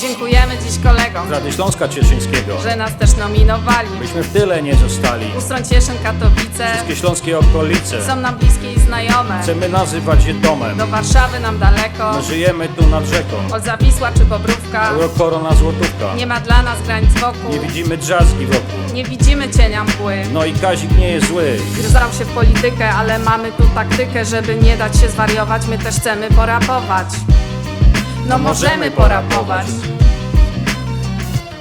Dziękujemy dziś kolegom, z Rady Śląska Cieszyńskiego, że nas też nominowali. byśmy w tyle nie zostali. Ustron Cieszyn Katowice Wszystkie śląskie okolice są nam bliskie i znajome. chcemy nazywać je domem. Do Warszawy nam daleko, My żyjemy tu nad rzeką. od Zawisła czy Bobrówka. Euro korona złotówka. Nie ma dla nas granic wokół, Nie widzimy drzazgi wokół. nie widzimy cienia mgły. No i Kazik nie jest zły. Gryzał się w politykę, ale mamy tu taktykę, żeby nie dać się zwariować, my też chcemy porapować. No możemy porapować.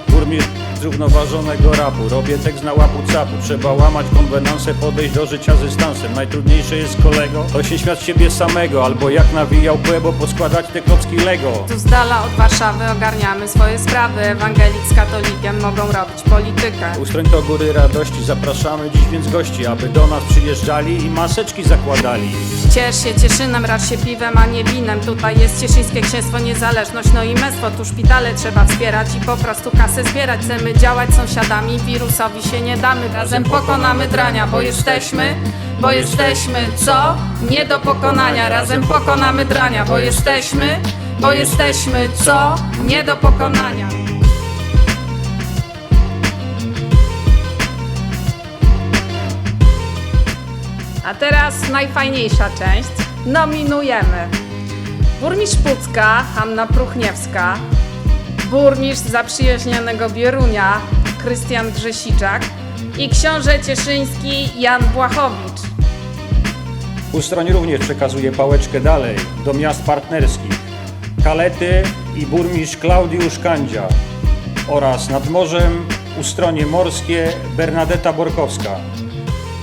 Burmistrz zrównoważonego rapu. Robię tekst na łapu capu. Trzeba łamać konwenansę, podejść do życia z dystansem. Najtrudniejsze jest kolego, to się śmiać siebie samego. Albo jak nawijał kłębo, poskładać te klocki Lego. Tu z dala od Warszawy ogarniamy swoje sprawy. Ewangelik z katolikiem mogą robić politykę. Ustroń to góry radości, zapraszamy dziś więc gości, aby do nas przyjeżdżali i maseczki zakładali. Ciesz się Cieszynem, racz się piwem, a nie winem. Tutaj jest Cieszyńskie Księstwo Niezależność, no i mestwo. Tu szpitale trzeba wspierać i po prostu kasę zbierać. Chcemy działać z sąsiadami, wirusowi się nie damy. Razem pokonamy drania, bo jesteśmy, bo jesteśmy, co? Nie do pokonania. Razem pokonamy drania, bo jesteśmy, bo jesteśmy, co? Nie do pokonania. A teraz najfajniejsza część. Nominujemy. Burmistrz Pucka, Hanna Pruchniewska. Burmistrz zaprzyjaźnionego Bierunia, Krystian Grzesiczak. I książę cieszyński Jan Błachowicz. Ustroń również przekazuje pałeczkę dalej, do miast partnerskich. Kalety i burmistrz Klaudiusz Kandzia oraz nad morzem Ustronie Morskie Bernadetta Borkowska.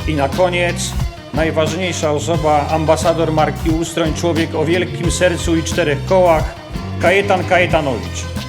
I na koniec najważniejsza osoba, ambasador marki Ustroń, człowiek o wielkim sercu i czterech kołach, Kajetan Kajetanowicz.